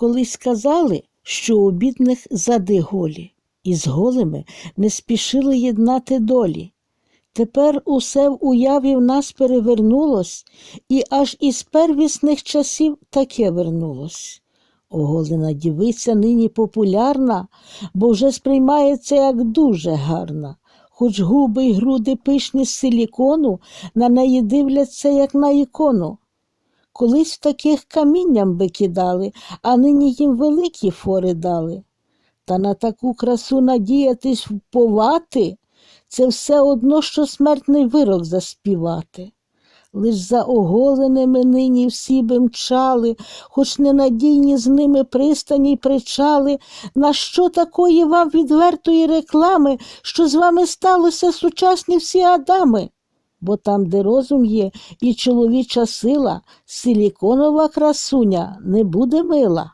Колись казали, що у бідних зади голі, і з голими не спішили єднати долі. Тепер усе в уяві в нас перевернулось, і аж із первісних часів таке вернулось. Оголена дівиця нині популярна, бо вже сприймається як дуже гарна. Хоч губи й груди пишні з силікону, на неї дивляться, як на ікону. Колись в таких камінням би кидали, а нині їм великі фори дали. Та на таку красу надіятись вповати, це все одно, що смертний вирок заспівати. Лиш за оголеними нині всі би мчали, хоч ненадійні з ними пристані й причали. На що такої вам відвертої реклами, що з вами сталося сучасні всі адами? Бо там, де розум є і чоловіча сила, силіконова красуня не буде мила.